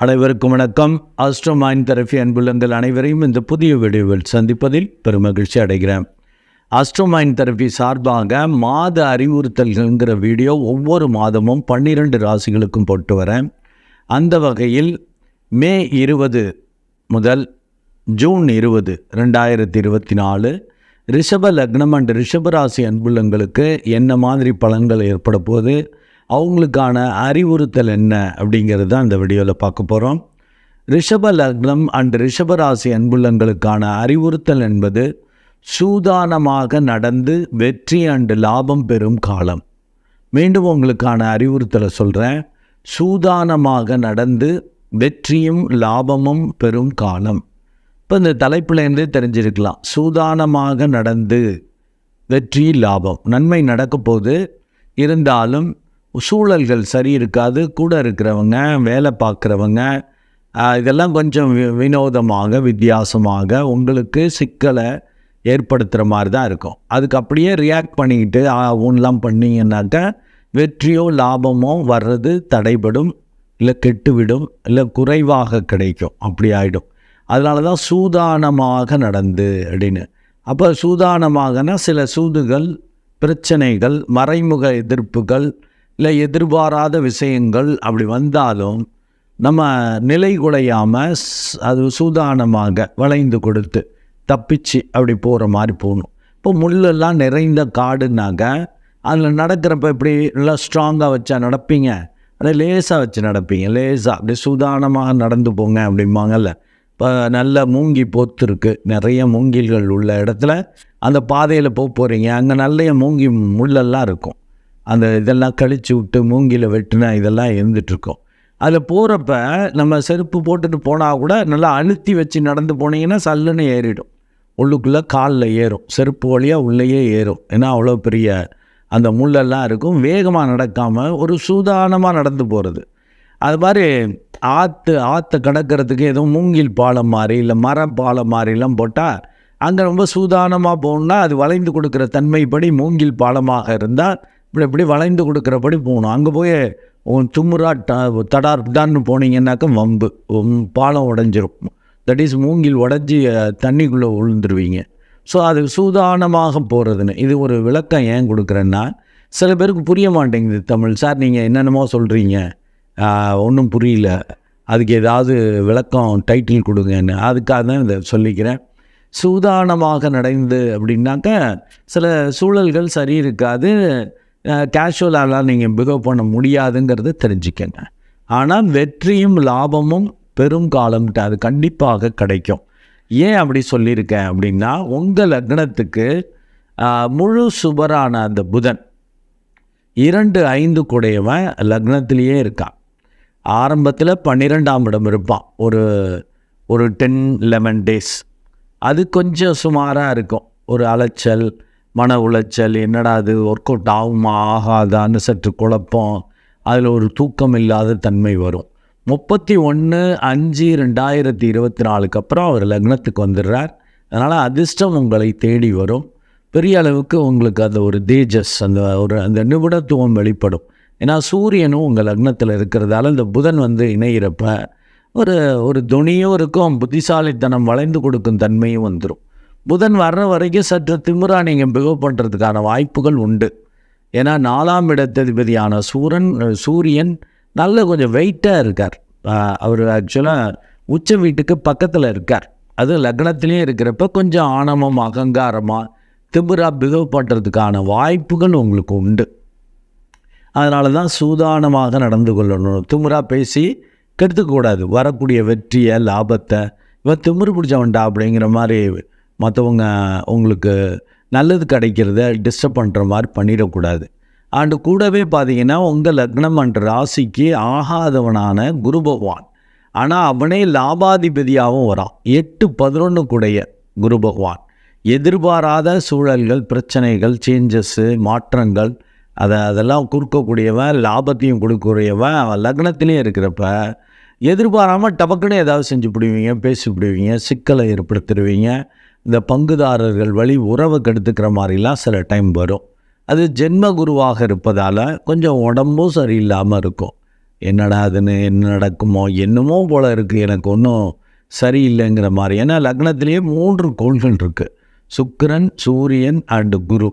அனைவருக்கும் வணக்கம். Astro mind therapy அன்புள்ளங்கள் அனைவரையும் இந்த புதிய வீடியோவில் சந்திப்பதில் பெருமகிழ்ச்சி அடைகிறேன். ஆஸ்ட்ரோ மைண்ட் தெரபி சார்பாக மாத அறிவுறுத்தல்கள்ங்கிற வீடியோ ஒவ்வொரு மாதமும் பன்னிரண்டு ராசிகளுக்கும் போட்டு வரேன். அந்த வகையில் மே இருபது முதல் ஜூன் இருபது ரெண்டாயிரத்தி இருபத்தி நாலு ரிஷப லக்னம் அண்ட் ரிஷபராசி அன்புள்ளங்களுக்கு என்ன மாதிரி பலன்கள் ஏற்பட போகுது? அவங்களுக்கான அறிவுறுத்தல் என்ன அப்படிங்கிறது தான் இந்த வீடியோவில் பார்க்க போகிறோம் ரிஷப லக்னம் அண்ட் ரிஷபராசி அன்புள்ளங்களுக்கான அறிவுறுத்தல் என்பது சூதானமாக நடந்து வெற்றி அண்டு லாபம் பெறும் காலம். மீண்டும் உங்களுக்கான அறிவுறுத்தலை சொல்கிறேன் சூதானமாக நடந்து வெற்றியும் லாபமும் பெறும் காலம். இப்போ இந்த தலைப்புலேருந்தே தெரிஞ்சிருக்கலாம். சூதானமாக நடந்து வெற்றி லாபம். நன்மை நடக்க போது இருந்தாலும் சூழல்கள் சரி இருக்காது கூட இருக்கிறவங்க வேலை பார்க்குறவங்க இதெல்லாம் கொஞ்சம் வி- வினோதமாக வித்தியாசமாக உங்களுக்கு சிக்கலை ஏற்படுத்துகிற மாதிரி தான் இருக்கும். அதுக்கு அப்படியே ரியாக்ட் பண்ணிக்கிட்டு ஊன்லாம் பண்ணிங்கன்னாக்கா வெற்றியோ லாபமோ வர்றது தடைபடும் இல்லை கெட்டுவிடும் இல்லை குறைவாக கிடைக்கும். அப்படி ஆகிடும் அதனால தான் சூதானமாக நடந்து அப்படின்னு. அப்போ சூதானமாகனா சில சூதுகள் பிரச்சனைகள் மறைமுக எதிர்ப்புகள் இல்லை எதிர்பாராத விஷயங்கள் அப்படி வந்தாலும் நம்ம நிலை குலையாமல் அது சூதானமாக வளைந்து கொடுத்து தப்பிச்சு அப்படி போகிற மாதிரி போகணும். இப்போ முள்ளெல்லாம் நிறைந்த காடுனாக்க அதில் நடக்கிறப்ப இப்படி நல்லா ஸ்ட்ராங்காக வச்சா நடப்பீங்க? அதை லேசாக வச்சு நடப்பீங்க லேசாக. அப்படியே சூதானமாக நடந்து போங்க அப்படிம்பாங்கல்ல. இப்போ நல்ல மூங்கி பொத்து இருக்குது நிறைய மூங்கில்கள் உள்ள இடத்துல. அந்த பாதையில் போக போகிறீங்க அங்கே நல்ல மூங்கி முள்ளெல்லாம் இருக்கும். அந்த இதெல்லாம் கழிச்சு விட்டு மூங்கில வெட்டின இதெல்லாம் இருந்துகிட்ருக்கும் அதில் போகிறப்ப நம்ம செருப்பு போட்டுட்டு போனால் கூட நல்லா அழுத்தி வச்சு நடந்து போனீங்கன்னா சல்லுன்னு ஏறிடும். உள்ளுக்குள்ளே காலில் ஏறும். செருப்பு வழியாக உள்ளேயே ஏறும். ஏன்னா அவ்வளோ பெரிய அந்த முள்ளெல்லாம் இருக்கும். வேகமாக நடக்காமல் ஒரு சூதானமாக நடந்து போகிறது அது மாதிரி ஆற்று ஆற்றை கடக்கிறதுக்கு எதுவும் மூங்கில் பாலம் மாதிரி இல்லை மர பாலம் மாதிரிலாம் போட்டால் அங்கே ரொம்ப சூதானமாக போகணுன்னா அது வளைந்து கொடுக்குற தன்மைப்படி மூங்கில் பாலமாக இருந்தால் இப்படி இப்படி வளைந்து கொடுக்குறபடி போகணும். அங்கே போய் உன் தும்முரா ட தடார் தான்னு போனீங்கன்னாக்கா வம்பு. உம் பாலம் உடஞ்சிரும். தட் இஸ் மூங்கில் உடஞ்சி தண்ணிக்குள்ளே விழுந்துருவீங்க ஸோ அது சூதானமாக போகிறதுன்னு இது ஒரு விளக்கம் ஏன் கொடுக்குறேன்னா சில பேருக்கு புரிய மாட்டேங்குது தமிழ். சார் நீங்கள் என்னென்னமோ சொல்கிறீங்க ஒன்றும் புரியல. அதுக்கு ஏதாவது விளக்கம் டைட்டில் கொடுங்கன்னு. அதுக்காக தான் இதை சொல்லிக்கிறேன். சூதானமாக நடந்து அப்படின்னாக்க சில சூழல்கள் சரி இருக்காது. கேஷுவலாலாம் நீங்கள் பிகவ் பண்ண முடியாதுங்கிறத தெரிஞ்சுக்கங்க. ஆனால் வெற்றியும் லாபமும் பெரும் காலம்ட்டு அது கண்டிப்பாக கிடைக்கும். ஏன் அப்படி சொல்லியிருக்கேன் அப்படின்னா உங்கள் லக்னத்துக்கு முழு சுபரான அந்த புதன் இரண்டு ஐந்து கூடையவன் லக்னத்திலேயே இருக்கான். ஆரம்பத்தில் பன்னிரெண்டாம் இடம் இருப்பான். ஒரு ஒரு டென் லெவன் டேஸ் அது கொஞ்சம் சுமாராக இருக்கும். ஒரு அலைச்சல் மன உளைச்சல் என்னடா அது ஒர்க் அவுட் ஆகுமா ஆகாதான்னு சற்று குழப்பம். அதில் ஒரு தூக்கம் இல்லாத தன்மை வரும். முப்பத்தி ஒன்று அஞ்சு ரெண்டாயிரத்தி இருபத்தி நாலுக்கு அப்புறம் அவர் லக்னத்துக்கு வந்துடுறார். அதனால் அதிர்ஷ்டம் உங்களை தேடி வரும். பெரிய அளவுக்கு உங்களுக்கு அந்த ஒரு தேஜஸ் அந்த ஒரு அந்த நிபுணத்துவம் வெளிப்படும். ஏன்னா சூரியனும் உங்கள் லக்னத்தில் இருக்கிறதால இந்த புதன் வந்து இணையிறப்ப ஒரு ஒரு துணியும் இருக்கும் புத்திசாலித்தனம் வளைந்து கொடுக்கும் தன்மையும் வந்துடும் புதன் வர்ற வரைக்கும் சற்று திமுறா நீங்கள் பிகவ் பண்ணுறதுக்கான வாய்ப்புகள் உண்டு. ஏன்னா நாலாம் இடத்ததிபதியான சூரன் சூரியன் நல்ல கொஞ்சம் வெயிட்டாக இருக்கார். அவர் ஆக்சுவலாக உச்ச வீட்டுக்கு பக்கத்தில் இருக்கார். அது லக்னத்திலே இருக்கிறப்ப கொஞ்சம் ஆணவம் அகங்காரமாக திமுறா பிகவ் பண்ணுறதுக்கான வாய்ப்புகள் உங்களுக்கு உண்டு. அதனால தான் சூதானமாக நடந்து கொள்ளணும். திமுறா பேசி கெடுத்துக்கூடாது வரக்கூடிய வெற்றியை லாபத்தை. இவன் திமுரு பிடிச்சவன்டா அப்படிங்கிற மாதிரி மற்றவங்க உங்களுக்கு நல்லது கிடைக்கிறத டிஸ்டர்ப் பண்ணுற மாதிரி பண்ணிடக்கூடாது. அண்டு கூடவே பார்த்தீங்கன்னா உங்கள் லக்னம் என்ற ராசிக்கு ஆகாதவனான குரு பகவான். ஆனால் அவனே லாபாதிபதியாகவும் வரான். எட்டு பதினொன்று கூடைய குரு பகவான். எதிர்பாராத சூழல்கள் பிரச்சனைகள் சேஞ்சஸ்ஸு மாற்றங்கள் அதை அதெல்லாம் கொடுக்கக்கூடியவன் லாபத்தையும் கொடுக்கக்கூடியவன் அவன் லக்னத்திலையும் இருக்கிறப்ப எதிர்பாராமல் டபக்குன்னு ஏதாவது செஞ்சு பிடிவீங்க பேசி பிடிவீங்க சிக்கலை ஏற்படுத்திடுவீங்க. இந்த பங்குதாரர்கள் வழி உறவை கெடுத்துக்கிற மாதிரிலாம் சில டைம் வரும். அது ஜென்ம குருவாக இருப்பதால் கொஞ்சம் உடம்பும் சரியில்லாமல் இருக்கும். என்னடா அதுன்னு என்ன நடக்குமோ என்னமோ போல் இருக்குது எனக்கு ஒன்றும் சரியில்லைங்கிற மாதிரி. ஏன்னா லக்னத்திலேயே மூன்று கோள்கள் இருக்குது சுக்கிரன் சூரியன் அண்டு குரு.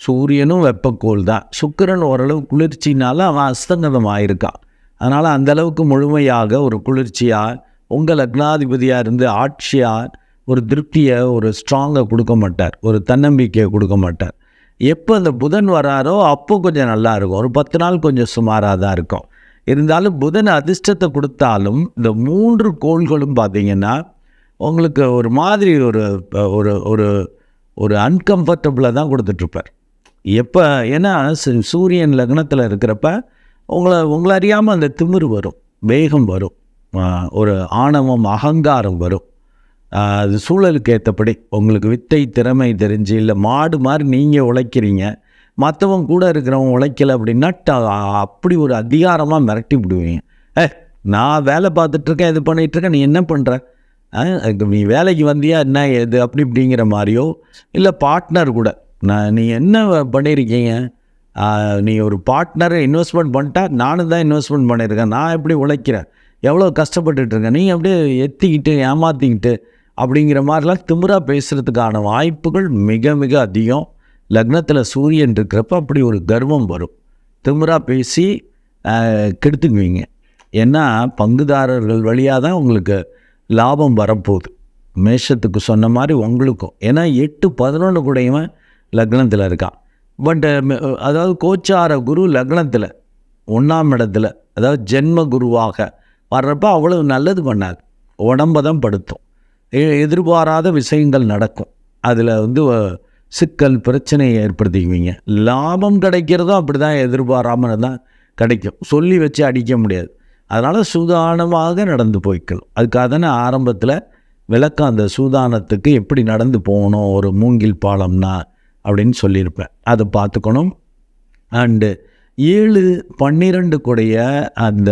சூரியனும் வெப்பக்கோள் தான். சுக்கிரன் ஓரளவு குளிர்ச்சினால அவன் அஸ்தங்கதம் ஆயிருக்கான் அதனால் அந்த அளவுக்கு முழுமையாக ஒரு குளிர்ச்சியாக உங்கள் லக்னாதிபதியாக இருந்து ஆட்சியாக ஒரு திருப்தியை ஒரு ஸ்ட்ராங்கை கொடுக்க மாட்டார். ஒரு தன்னம்பிக்கையை கொடுக்க மாட்டார். எப்போ அந்த புதன் வராரோ அப்போ கொஞ்சம் நல்லா இருக்கும். ஒரு பத்து நாள் கொஞ்சம் சுமாராக தான் இருக்கும். இருந்தாலும் புதன் அதிர்ஷ்டத்தை கொடுத்தாலும் இந்த மூன்று கோள்களும் பார்த்தீங்கன்னா உங்களுக்கு ஒரு மாதிரி ஒரு ஒரு ஒரு ஒரு அன்கம்ஃபர்டபுளாக தான் கொடுத்துட்ருப்பார். எப்போ ஏன்னா சூரியன் லக்னத்தில் இருக்கிறப்ப உங்களை உங்களை அறியாமல் அந்த திமிரு வரும். வேகம் வரும். ஒரு ஆணவம் அகங்காரம் வரும். அது சூழலுக்கு ஏற்றபடி உங்களுக்கு வித்தை திறமை தெரிஞ்சு இல்லை மாடு மாதிரி நீங்கள் உழைக்கிறீங்க மற்றவங்க கூட இருக்கிறவங்க உழைக்கலை அப்படின்னா அப்படி ஒரு அதிகாரமாக மிரட்டி விடுவீங்க. ஏ நான் வேலை பார்த்துட்ருக்கேன் இது பண்ணிகிட்ருக்கேன் நீ என்ன பண்ணுற நீ வேலைக்கு வந்தியா என்ன எது அப்படி இப்படிங்கிற மாதிரியோ இல்லை பார்ட்னர் கூட நான் நீ என்ன பண்ணியிருக்கீங்க நீ ஒரு பார்ட்னரை இன்வெஸ்ட்மெண்ட் பண்ணிட்டா நானும் தான் இன்வெஸ்ட்மெண்ட் பண்ணியிருக்கேன் நான் எப்படி உழைக்கிறேன்? எவ்வளோ கஷ்டப்பட்டுட்டு நீ அப்படியே எத்திக்கிட்டு ஏமாற்றிக்கிட்டு அப்படிங்கிற மாதிரிலாம் திமிரா பேசுகிறதுக்கான வாய்ப்புகள் மிக மிக அதிகம். லக்னத்தில் சூரியன் இருக்கிறப்ப அப்படி ஒரு கர்வம் வரும். திமிரா பேசி கெடுத்துக்குவீங்க. ஏன்னா பங்குதாரர்கள் வழியாக தான் உங்களுக்கு லாபம் வரப்போகுது. மேஷத்துக்கு சொன்ன மாதிரி உங்களுக்கும். ஏன்னா எட்டு பதினொன்று கூடயவன் லக்னத்தில் இருக்கான். பட் அதாவது கோச்சார குரு லக்னத்தில் ஒன்றாம் இடத்துல அதாவது ஜென்ம குருவாக வர்றப்ப அவ்வளவு நல்லது பண்ணாது. உடம்பை தான் படுத்தும். எதிர்பாராத விஷயங்கள் நடக்கும். அதில் வந்து சிக்கல் பிரச்சனையை ஏற்படுத்திக்குவீங்க. லாபம் கிடைக்கிறதும் அப்படி தான் எதிர்பாராமல் தான் கிடைக்கும். சொல்லி வச்சு அடிக்க முடியாது. அதனால் சூதானமாக நடந்து போய்க்கணும். அதுக்காக தானே ஆரம்பத்தில் விளக்கம் அந்த சூதானத்துக்கு எப்படி நடந்து போகணும் ஒரு மூங்கில் பாலம்னா அப்படின்னு சொல்லியிருப்பேன். அதை பார்த்துக்கணும். அண்டு ஏழு பன்னிரெண்டு கூடைய அந்த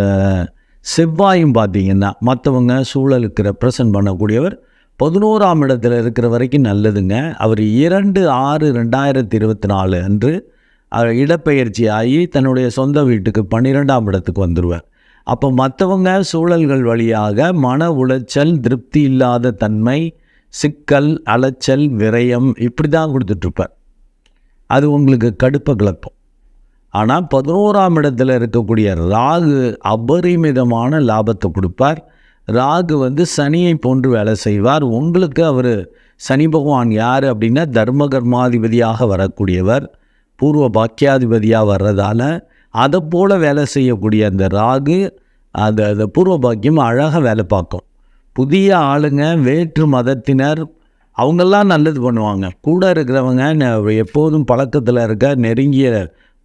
செவ்வாயும் பார்த்தீங்கன்னா மற்றவங்க சூழலுக்கு ரெப்ரசன்ட் பண்ணக்கூடியவர் பதினோராம் இடத்துல இருக்கிற வரைக்கும் நல்லதுங்க. அவர் இரண்டு ஆறு ரெண்டாயிரத்தி இருபத்தி நாலு அன்று அவர் இடப்பெயர்ச்சி ஆகி தன்னுடைய சொந்த வீட்டுக்கு பன்னிரெண்டாம் இடத்துக்கு வந்துடுவார் அப்போ மற்றவங்க சூழல்கள் வழியாக மன உளைச்சல் திருப்தி இல்லாத தன்மை சிக்கல் அலைச்சல் விரயம் இப்படி தான் கொடுத்துட்ருப்பார். அது உங்களுக்கு கடுப்பை கிளப்பும் ஆனால் பதினோராம் இடத்துல இருக்கக்கூடிய ராகு அபரிமிதமான லாபத்தை கொடுப்பார். ராகு வந்து சனியை போன்று வேலை செய்வார். உங்களுக்கு அவர் சனி பகவான் யார் அப்படின்னா தர்ம கர்மாதிபதியாக வரக்கூடியவர் பூர்வ பாக்கியாதிபதியாக வர்றதால அதை போல் வேலை செய்யக்கூடிய அந்த ராகு அந்த அந்த பூர்வ பாக்கியம் அழகாக வேலை பார்க்கும். புதிய ஆளுங்க வேற்று மதத்தினர் அவங்கெல்லாம் நல்லது பண்ணுவாங்க. கூட இருக்கிறவங்க எப்போதும் பழக்கத்தில் இருக்க நெருங்கிய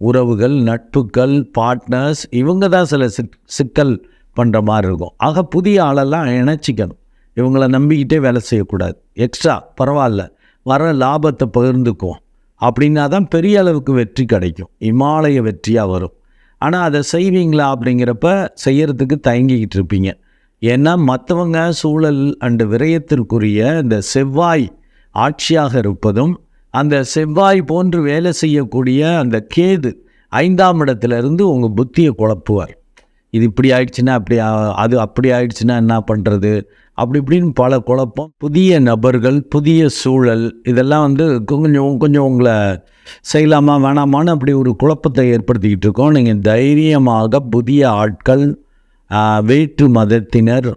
உறவுகள் நட்புகள் பார்ட்னர்ஸ் இவங்க தான் சில சிக் சிக்கல் பண்ணுற மாதிரி இருக்கும். ஆக புதிய ஆளெல்லாம் இணைச்சிக்கணும். இவங்கள நம்பிக்கிட்டே வேலை செய்யக்கூடாது. எக்ஸ்ட்ரா பரவாயில்ல. வர லாபத்தை பகிர்ந்துக்குவோம். அப்படின்னா தான் பெரிய அளவுக்கு வெற்றி கிடைக்கும். இமாலய வெற்றியாக வரும். ஆனால் அதை செய்வீங்களா அப்படிங்கிறப்ப செய்கிறதுக்கு தயங்கிக்கிட்டு இருப்பீங்க. ஏன்னா மற்றவங்க சூழல் அண்டு விரயத்திற்குரிய இந்த செவ்வாய் ஆட்சியாக இருப்பதும் அந்த செவ்வாய் போன்று வேலை செய்யக்கூடிய அந்த கேது ஐந்தாம் இடத்துல இருந்து உங்கள் புத்தியை குழப்புவார். இது இப்படி ஆயிடுச்சுன்னா அப்படி அது அப்படி ஆயிடுச்சுன்னா என்ன பண்ணுறது அப்படி இப்படின்னு பல குழப்பம். புதிய நபர்கள் புதிய சூழல் இதெல்லாம் வந்து கொஞ்சம் கொஞ்சம் உங்களை செய்யலாமா வேணாமான்னு அப்படி ஒரு குழப்பத்தை ஏற்படுத்திக்கிட்டு இருக்கோம். நீங்கள் தைரியமாக புதிய ஆட்கள் வேற்று மதத்தினர்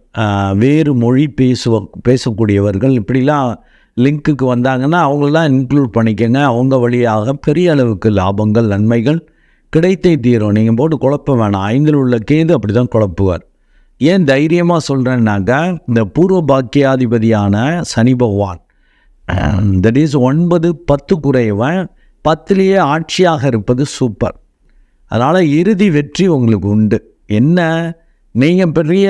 வேறு மொழி பேசுவ பேசக்கூடியவர்கள் இப்படிலாம் லிங்க்குக்கு வந்தாங்கன்னா அவங்களெலாம் இன்க்ளூட் பண்ணிக்கங்க. அவங்க வழியாக பெரிய அளவுக்கு லாபங்கள் நன்மைகள் கிடைத்தே தீரும். நீங்கள் போட்டு குழப்ப வேணாம். ஐந்தில் உள்ள கேது அப்படி தான் குழப்புவார். ஏன் தைரியமாக சொல்கிறேன்னாக்கா இந்த பூர்வ பாக்கியாதிபதியான சனி பகவான் தட் இஸ் ஒன்பது பத்து குறைவன் பத்துலேயே ஆட்சியாக இருப்பது சூப்பர் அதனால் இறுதி வெற்றி உங்களுக்கு உண்டு. என்ன? நீங்கள் பெரிய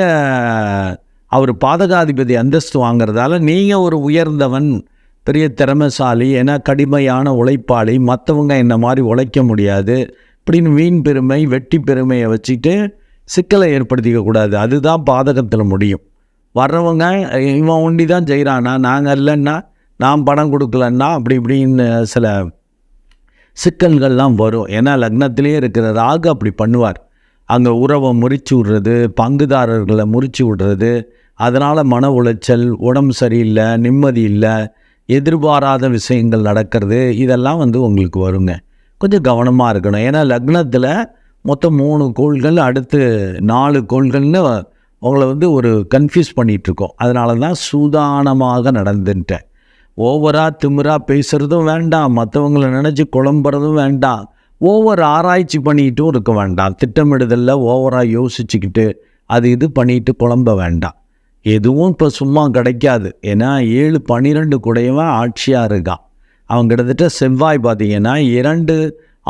அவர் பாதகாதிபதி அந்தஸ்து வாங்குறதால நீங்கள் ஒரு உயர்ந்தவன் பெரிய திறமைசாலி ஏன்னா கடுமையான உழைப்பாளி மற்றவங்க என்ன மாதிரி உழைக்க முடியாது. அப்படின்னு வீண் பெருமை வெட்டி பெருமையை வச்சுட்டு சிக்கலை ஏற்படுத்திக்க கூடாது. அதுதான் பாதகத்தில் முடியும். வர்றவங்க இவன் ஒண்டி தான் செய்கிறானா நாங்கள் இல்லைன்னா நான் பணம் கொடுக்கலன்னா அப்படி இப்படின்னு சில சிக்கல்கள்லாம் வரும். ஏன்னா லக்னத்திலே இருக்கிற ராகு அப்படி பண்ணுவார். அங்கே உறவை முறிச்சு விடுறது பங்குதாரர்களை முறிச்சு விடுறது அதனால் மன உளைச்சல் உடம்பு சரியில்லை நிம்மதி இல்லை எதிர்பாராத விஷயங்கள் நடக்கிறது இதெல்லாம் வந்து உங்களுக்கு வருங்க. கொஞ்சம் கவனமாக இருக்கணும். ஏன்னா லக்னத்தில் மொத்தம் மூணு கோள்கள் அடுத்து நாலு கோள்கள்னு உங்களை வந்து ஒரு கன்ஃபியூஸ் பண்ணிகிட்ருக்கோம் அதனால தான் சூதானமாக நடந்துட்டேன். ஓவராக திமிராக பேசுகிறதும் வேண்டாம். மற்றவங்கள நினச்சி குழம்புறதும் வேண்டாம். ஓவர் ஆராய்ச்சி பண்ணிக்கிட்டும் இருக்க வேண்டாம். திட்டமிடுதலில் ஓவராக யோசிச்சுக்கிட்டு அது இது பண்ணிட்டு குழம்ப வேண்டாம். எதுவும் இப்போ சும்மா கிடைக்காது. ஏன்னா ஏழு பன்னிரெண்டு கூடையவன் ஆட்சியாக இருக்கான் அவங்க கிட்டத்தட்ட செவ்வாய் பார்த்தீங்கன்னா இரண்டு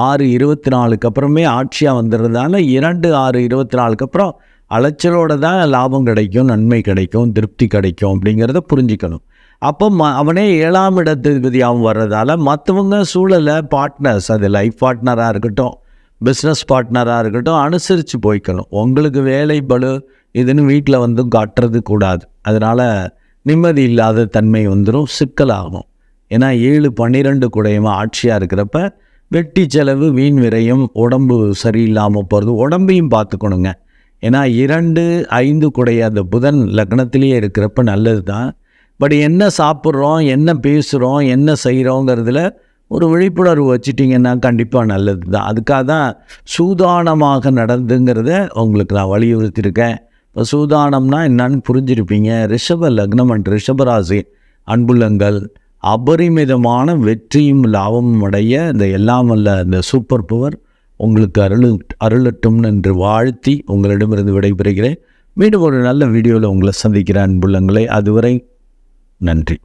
ஆறு இருபத்தி நாலுக்கு அப்புறமே ஆட்சியாக வந்துடுறதால இரண்டு ஆறு இருபத்தி நாலுக்கு அப்புறம் அலைச்சலோட தான் லாபம் கிடைக்கும் நன்மை கிடைக்கும் திருப்தி கிடைக்கும் அப்படிங்கிறத புரிஞ்சுக்கணும். அப்போ ம அவனே ஏழாம் இடத்திபதியாகவும் வர்றதால மற்றவங்க சூழலை பார்ட்னர்ஸ் அது லைஃப் பார்ட்னராக இருக்கட்டும் பிஸ்னஸ் பார்ட்னராக இருக்கட்டும் அனுசரித்து போய்க்கணும். உங்களுக்கு வேலை பலு இதுன்னு வீட்டில் வந்து காட்டுறது கூடாது. அதனால் நிம்மதி இல்லாத தன்மை வந்துடும் சிக்கலாகும். ஏன்னா ஏழு பன்னிரெண்டு குடையமாக ஆட்சியாக இருக்கிறப்ப வெட்டி செலவு வீண் விரையும் உடம்பு சரியில்லாமல் போகிறது உடம்பையும் பார்த்துக்கணுங்க. ஏன்னா இரண்டு ஐந்து குடைய அந்த புதன் லக்னத்திலேயே இருக்கிறப்ப நல்லது தான் பட் என்ன சாப்பிட்றோம் என்ன பேசுகிறோம் என்ன செய்கிறோங்கிறதுல ஒரு விழிப்புணர்வு வச்சுட்டிங்கன்னா கண்டிப்பாக நல்லது தான் அதுக்காக தான் சூதானமாக நடந்துங்கிறத உங்களுக்கு நான் வலியுறுத்தியிருக்கேன். இப்போ சூதானம்னா என்னன்னு புரிஞ்சிருப்பீங்க. ரிஷப லக்னம் அண்ட் ரிஷபராசி அன்புள்ளங்கள் அபரிமிதமான வெற்றியும் லாபமும் அடைய இந்த எல்லாம் அல்ல இந்த சூப்பர் பவர் உங்களுக்கு அருள் அருளட்டும் என்று வாழ்த்தி உங்களிடமிருந்து விடைபெறுகிறேன். மீண்டும் ஒரு நல்ல வீடியோவில் உங்களை சந்திக்கிறேன் அன்புள்ளங்களை அதுவரை நன்றி.